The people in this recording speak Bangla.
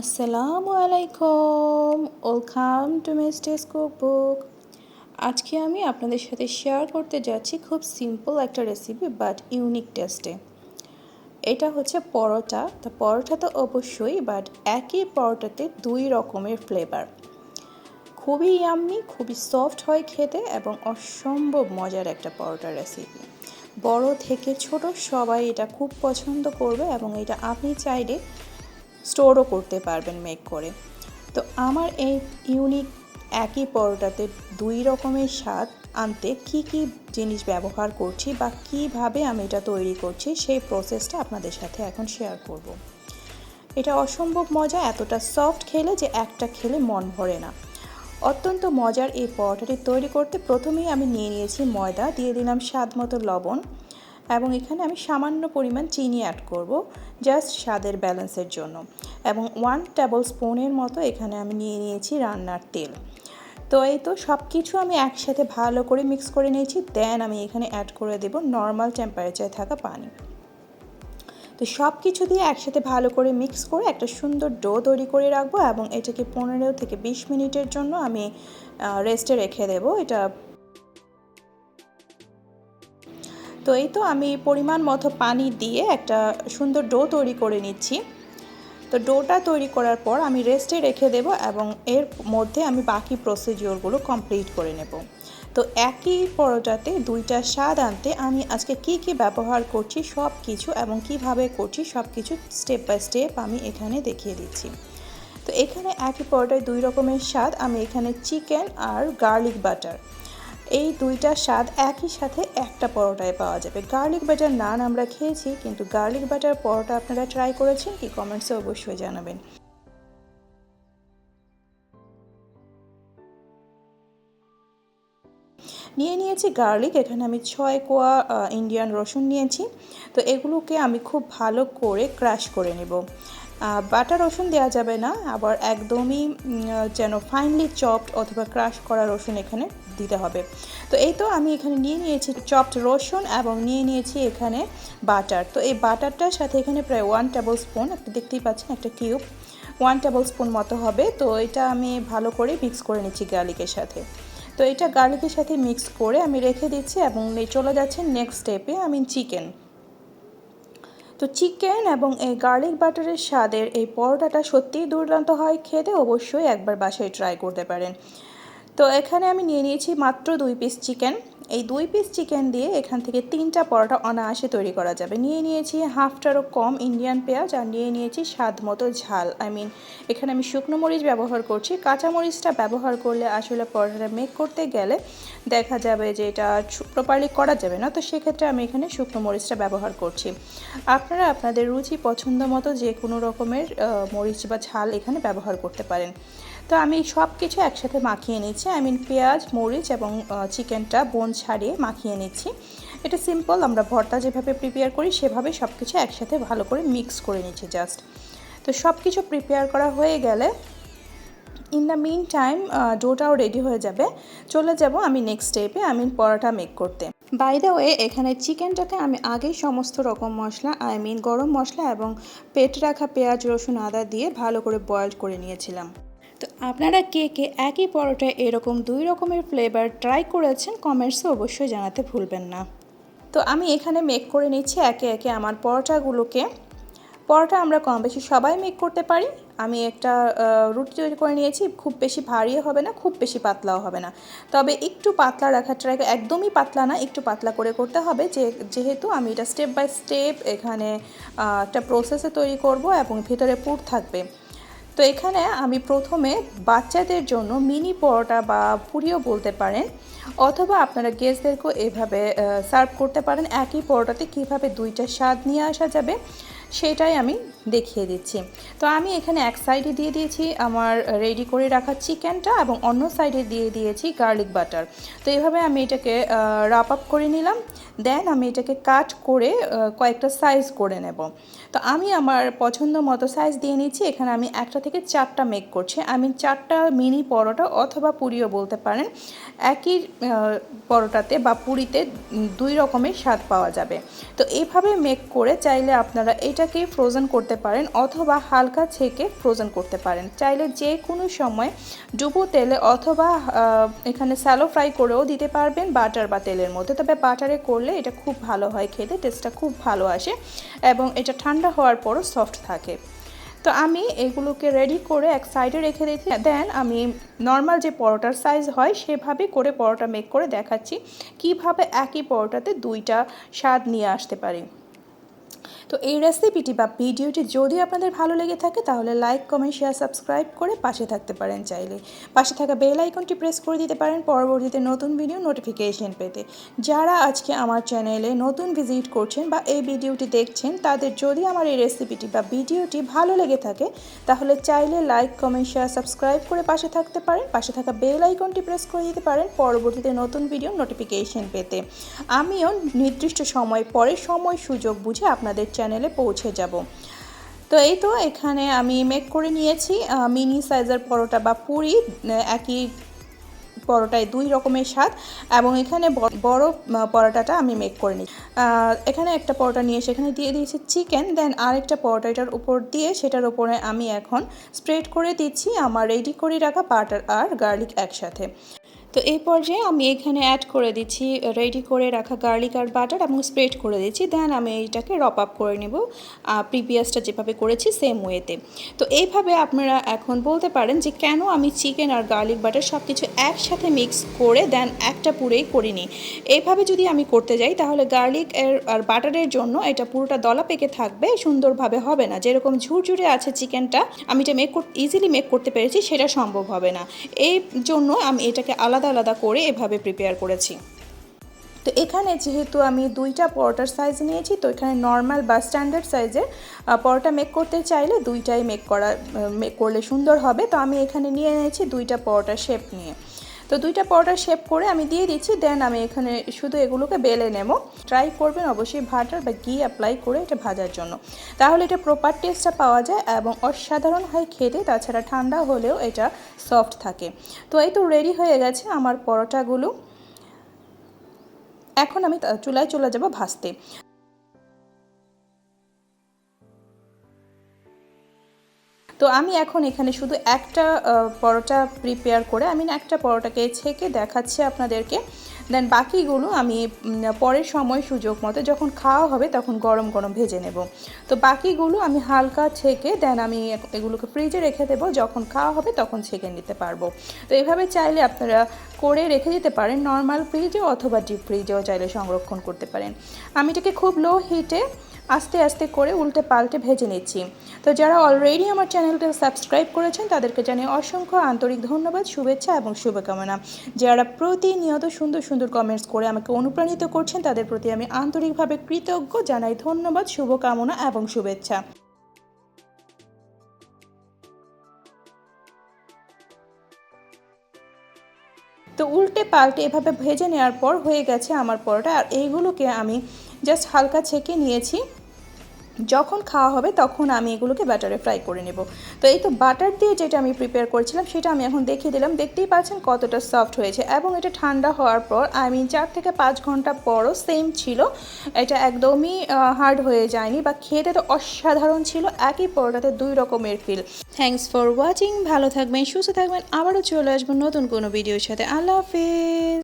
আসসালামু আলাইকুম। ওয়েলকাম টু মিস্টেস কুকবুক আজকে আমি আপনাদের সাথে শেয়ার করতে যাচ্ছি খুব সিম্পল একটা রেসিপি বাট ইউনিক টেস্টে এটা হচ্ছে পরোটা। তো পরোটা তো অবশ্যই বাট একই পরোটাতে দুই রকমের ফ্লেভার খুবই ইয়াম্মি খুবই সফট হয় খেতে এবং অসম্ভব মজার একটা পরোটার রেসিপি বড় থেকে ছোট সবাই এটা খুব পছন্দ করবে এবং এটা আপনি চাইলে স্টোরও করতে পারবেন মেক করে। তো আমার এই ইউনিক একই পরোটাতে দুই রকমের স্বাদ আনতে কি কি জিনিস ব্যবহার করছি বা কীভাবে আমি এটা তৈরি করছি সেই প্রসেসটা আপনাদের সাথে এখন শেয়ার করব। এটা অসম্ভব মজা, এতটা সফট খেলে যে একটা খেলে মন ভরে না। অত্যন্ত মজার এই পরোটাটি তৈরি করতে প্রথমেই আমি নিয়ে নিয়েছি ময়দা, দিয়ে দিলাম স্বাদ মতো লবণ। এবং এখানে আমি সামান্য পরিমাণ চিনি অ্যাড করব জাস্ট স্বাদের ব্যালেন্সের জন্য। এবং ওয়ান টেবিল স্পুনের মতো এখানে আমি নিয়ে নিয়েছি রান্নার তেল। তো এই তো সব কিছু আমি একসাথে ভালো করে মিক্স করে নিয়েছি দেন আমি এখানে অ্যাড করে দেব নর্মাল টেম্পারেচারে থাকা পানি। তো সব কিছু দিয়ে একসাথে ভালো করে মিক্স করে একটা সুন্দর ডো তৈরি করে রাখব এবং এটাকে পনেরো থেকে বিশ মিনিটের জন্য আমি রেস্টে রেখে দেবো। এটা তো এই তো আমি পরিমাণ মতো পানি দিয়ে একটা সুন্দর ডো তৈরি করে নিচ্ছি। তো ডোটা তৈরি করার পর আমি রেস্টে রেখে দেব এবং এর মধ্যে আমি বাকি প্রসিজিওরগুলো কমপ্লিট করে নেব। তো একই পরোটাতে দুইটা স্বাদ আনতে আমি আজকে কি কি ব্যবহার করছি সব কিছু এবং কীভাবে করছি সব কিছু স্টেপ বাই স্টেপ আমি এখানে দেখিয়ে দিচ্ছি। তো এখানে একই পরোটায় দুই রকমের স্বাদ, আমি এখানে চিকেন আর গার্লিক বাটার। এই দুইটা স্বাদ একই সাথে একটা পরোটায় পাওয়া যাবে। গার্লিক বাটার নান আমরা খেয়েছি, কিন্তু গার্লিক বাটার পরোটা আপনারা ট্রাই করেছেন কি? কমেন্টসে অবশ্যই জানাবেন। নিয়ে নিয়েছি গার্লিক, এখানে আমি ছয় কোয়া ইন্ডিয়ান রসুন নিয়েছি। তো এগুলোকে আমি খুব ভালো করে ক্রাশ করে নেব। বাটা রসুন দেওয়া যাবে না, আবার একদমই যেন ফাইনলি চপড অথবা ক্রাশ করা রসুন এখানে দিতে হবে। তো এই তো আমি এখানে নিয়ে নিয়েছি চপড রসুন এবং নিয়ে নিয়েছি এখানে বাটার তো এই বাটারটার সাথে এখানে প্রায় ওয়ান টেবিল স্পুন একটা দেখতেই পাচ্ছেন একটা কিউব ওয়ান টেবিল স্পুন মতো হবে। তো এটা আমি ভালো করে মিক্স করে নিচ্ছি গার্লিকের সাথে। তো এটা গার্লিকের সাথে মিক্স করে আমি রেখে দিচ্ছি এবং চলে যাচ্ছে নেক্সট স্টেপে আমি চিকেন তো চিকেন এবং এই গার্লিক বাটারের স্বাদের এই পরোটাটা সত্যিই দুর্দান্ত হয়, খেতে অবশ্যই একবার বাসায় ট্রাই করতে পারেন। তো এখানে আমি নিয়ে নিয়েছি মাত্র দুই পিস চিকেন এই দুই পিস চিকেন দিয়ে এখান থেকে তিনটা পরোটা অনায়াসে তৈরি করা যাবে। নিয়ে নিয়েছি হাফটারও কম ইন্ডিয়ান পেঁয়াজ আর নিয়ে নিয়েছি স্বাদ মতো ঝাল। আই মিন এখানে আমি শুকনো মরিচ ব্যবহার করছি। কাঁচা মরিচটা ব্যবহার করলে আসলে পরোটাটা মেক করতে গেলে দেখা যাবে যে এটা প্রপারলি করা যাবে না। তো সেক্ষেত্রে আমি এখানে শুকনো মরিচটা ব্যবহার করছি। আপনারা আপনাদের রুচি পছন্দ মতো যে কোনো রকমের মরিচ বা ঝাল এখানে ব্যবহার করতে পারেন। তো আমি সব কিছু একসাথে মাখিয়ে নিচ্ছি। আই মিন পেঁয়াজ, মরিচ এবং চিকেনটা বোন ছাড়িয়ে মাখিয়ে নিচ্ছি। এটা সিম্পল আমরা ভর্তা যেভাবে প্রিপেয়ার করি, সেভাবে সব কিছু একসাথে ভালো করে মিক্স করে নিচ্ছি জাস্ট তো সব কিছু প্রিপেয়ার করা হয়ে গেলে ইন দ্য মিন টাইম ডোটাও রেডি হয়ে যাবে। চলে যাব আমি নেক্সট স্টেপে আমি পরোটা মেক করতে। বাই ওয়ে এখানে চিকেনটাকে আমি আগেই সমস্ত রকম মশলা আই মিন গরম মশলা এবং পেট রাখা পেঁয়াজ, রসুন, আদা দিয়ে ভালো করে বয়েল করে নিয়েছিলাম। আপনারা কে কে একই পরোটায় এরকম দুই রকমের ফ্লেভার ট্রাই করেছেন কমেন্টসে অবশ্যই জানাতে ভুলবেন না। তো আমি এখানে মেক করে নিচ্ছি একে একে আমার পরোটাগুলোকে। পরোটা আমরা কম বেশি সবাই মেক করতে পারি। আমি একটা রুটি তৈরি করে নিয়েছি, খুব বেশি ভারীও হবে না, খুব বেশি পাতলাও হবে না। তবে একটু পাতলা রাখার ট্রাই একদমই পাতলা না, একটু পাতলা করে করতে হবে। যে, যেহেতু আমি এটা স্টেপ বাই স্টেপ এখানে একটা প্রসেসে তৈরি করব এবং ভিতরে পুর থাকবে। তো এখানে আমি প্রথমে বাচ্চাদের জন্য মিনি পরোটা বা পুরিও বলতে পারেন, অথবা আপনারা গেস্টদেরকেও এভাবে সার্ভ করতে পারেন। একই পরোটাতে কীভাবে দুইটা স্বাদ নিয়ে আসা যাবে সেটাই আমি দেখিয়ে দিচ্ছি। তো আমি এখানে এক সাইডে দিয়ে দিয়েছি আমার রেডি করে রাখা চিকেনটা এবং অন্য সাইডে দিয়ে দিয়েছি গার্লিক বাটার তো এভাবে আমি এটাকে রাপ আপ করে নিলাম। দেন আমি এটাকে কাট করে কয়েকটা সাইজ করে নেব। তো আমি আমার পছন্দ মতো সাইজ দিয়ে নিচ্ছি। এখানে আমি একটা থেকে চারটা মেক করছি। আমি চারটা মিনি পরোটা অথবা পুরিও বলতে পারেন, একই পরোটাতে বা পুরিতে দুই রকমের স্বাদ পাওয়া যাবে। তো এইভাবে মেক করে চাইলে আপনারা এটাকে ফ্রোজেন করতে পারেন অথবা হালকা ছেঁকে ফ্রোজেন করতে পারেন। চাইলে যে কোনো সময় ডুবো তেলে অথবা এখানে স্যালো ফ্রাই করেও দিতে পারবেন বাটার বা তেলের মধ্যে। তবে বাটারে করলে এটা খুব ভালো হয় খেতে টেস্টটা খুব ভালো আসে এবং এটা ঠান্ডা হওয়ার পরও সফট থাকে। তো আমি এগুলোকে রেডি করে এক সাইডে রেখে দিয়েছি। দেন আমি নর্মাল যে পরোটার সাইজ হয় সেভাবে করে পরোটা মেক করে দেখাচ্ছি। কীভাবে একই পরোটাতে দুইটা স্বাদ নিয়ে আসতে পারি। তো এই রেসিপিটি বা ভিডিওটি যদি আপনাদের ভালো লেগে থাকে, তাহলে লাইক কমেন্ট শেয়ার সাবস্ক্রাইব করে পাশে থাকতে পারেন চাইলে। পাশে থাকা বেল আইকনটি প্রেস করে দিতে পারেন পরবর্তীতে নতুন ভিডিও নোটিফিকেশন পেতে। যারা আজকে আমার চ্যানেলে নতুন ভিজিট করছেন বা এই ভিডিওটি দেখছেন, তাদের যদি আমার এই রেসিপিটি বা ভিডিওটি ভালো লেগে থাকে, তাহলে চাইলে লাইক কমেন্ট শেয়ার সাবস্ক্রাইব করে পাশে থাকতে পারেন। পাশে থাকা বেল আইকনটি প্রেস করে দিতে পারেন পরবর্তীতে নতুন ভিডিও নোটিফিকেশন পেতে। আমিও নির্দিষ্ট সময় পরে সময় সুযোগ বুঝে আপনাদের চ্যানেলে পৌঁছে যাব। তো এই তো এখানে আমি মেক করে নিয়েছি মিনি সাইজের পরোটা বা পুরি একই পরোটায় দুই রকমের স্বাদ এবং এখানে বড় পরোটাটা আমি মেক করে নিই এখানে একটা পরোটা নিয়ে সেখানে দিয়ে দিয়েছি চিকেন দেন আরেকটা পরোটা এটার উপর দিয়ে সেটার উপরে আমি এখন স্প্রেড করে দিচ্ছি আমার রেডি করে রাখা বাটার আর গার্লিক একসাথে। তো এই পর্যায়ে আমি এখানে অ্যাড করে দিচ্ছি রেডি করে রাখা গার্লিক আর বাটার এবং স্প্রেড করে দিচ্ছি। দেন আমি এইটাকে রপ আপ করে নেব প্রিভিয়াসটা যেভাবে করেছি সেম ওয়েতে তো। এইভাবে আপনারা এখন বলতে পারেন যে কেন আমি চিকেন আর গার্লিক বাটার সব কিছু একসাথে মিক্স করে দেন একটা পুরেই করিনি। এইভাবে যদি আমি করতে যাই, তাহলে গার্লিক এর আর বাটারের জন্য এটা পুরোটা দলা পেকে থাকবে, সুন্দরভাবে হবে না। যেরকম ঝুরঝুরে আছে চিকেনটা, আমি এটা মেক ইজিলি মেক করতে পেরেছি, সেটা সম্ভব হবে না। এই জন্য আমি এটাকে আলাদা আলাদা আলাদা করে এভাবে প্রিপেয়ার করেছি। তো এখানে যেহেতু আমি দুইটা পরোটার সাইজ নিয়েছি, তো এখানে নর্মাল বা স্ট্যান্ডার্ড সাইজের পরোটা মেক করতে চাইলে দুইটাই মেক করা মেক করলে সুন্দর হবে। তো আমি এখানে নিয়ে নিয়েছি দুইটা পরোটার শেপ নিয়ে। তো দুইটা পরোটার শেপ করে আমি দিয়ে দিচ্ছি দেন আমি এখানে শুধু এগুলোকে বেলে নেব। ট্রাই করবেন অবশ্যই ভাটার বা ঘি অ্যাপ্লাই করে এটা ভাজার জন্য। তাহলে এটা প্রপার টেস্টটা পাওয়া যায় এবং অসাধারণ হয় খেতে, তাছাড়া ঠান্ডা হলেও এটা সফট থাকে। তো এই তো রেডি হয়ে গেছে আমার পরোটাগুলো। এখন আমি চুলায় চলে যাব ভাজতে। তো আমি এখন এখানে শুধু একটা পরোটা প্রিপেয়ার করে আমি একটা পরোটাকে ছেঁকে দেখাচ্ছি আপনাদেরকে। দেন বাকিগুলো আমি পরের সময় সুযোগ মতো যখন খাওয়া হবে তখন গরম গরম ভেজে নেব। তো বাকিগুলো আমি হালকা ছেঁকে দেন আমি এগুলোকে ফ্রিজে রেখে দেবো। যখন খাওয়া হবে তখন ছেঁকে নিতে পারব। তো এভাবে চাইলে আপনারা করে রেখে দিতে পারেন। নর্মাল ফ্রিজেও অথবা ডিপ ফ্রিজেও চাইলে সংরক্ষণ করতে পারেন। আমি এটাকে খুব লো হিটে আস্তে আস্তে করে উল্টে পাল্টে ভেজে নিচ্ছি। তো যারা অলরেডি আমার চ্যানেলটা সাবস্ক্রাইব করেছেন, তাদেরকে জানিয়ে অসংখ্য আন্তরিক ধন্যবাদ, শুভেচ্ছা এবং শুভকামনা। যারা প্রতিনিয়ত সুন্দর সুন্দর কমেন্টস করে আমাকে অনুপ্রাণিত করছেন, তাদের প্রতি আমি আন্তরিকভাবে কৃতজ্ঞ, জানাই ধন্যবাদ, শুভকামনা এবং শুভেচ্ছা। তো উল্টে পাল্টে এভাবে ভেজে নেওয়ার পর হয়ে গেছে আমার পরোটা, আর এইগুলোকে আমি জাস্ট হালকা ছেঁকে নিয়েছি। যখন খাওয়া হবে তখন আমি এগুলোকে ব্যাটারে ফ্রাই করে নেব। তো এই তো বাটার দিয়ে যেটা আমি প্রিপেয়ার করেছিলাম সেটা আমি এখন দেখিয়ে দিলাম। দেখতেই পাচ্ছেন কতটা সফট হয়েছে এবং এটা ঠান্ডা হওয়ার পর আমি চার থেকে পাঁচ ঘণ্টা পরও সেম ছিল। এটা একদমই হার্ড হয়ে যায়নি বা খেতে তো অসাধারণ ছিল। একই পরোটাতে দুই রকমের ফিল থ্যাংকস ফর ওয়াচিং ভালো থাকবেন, সুস্থ থাকবেন। আবারও চলে আসব নতুন কোনো ভিডিওর সাথে। আল্লাহ হাফেজ।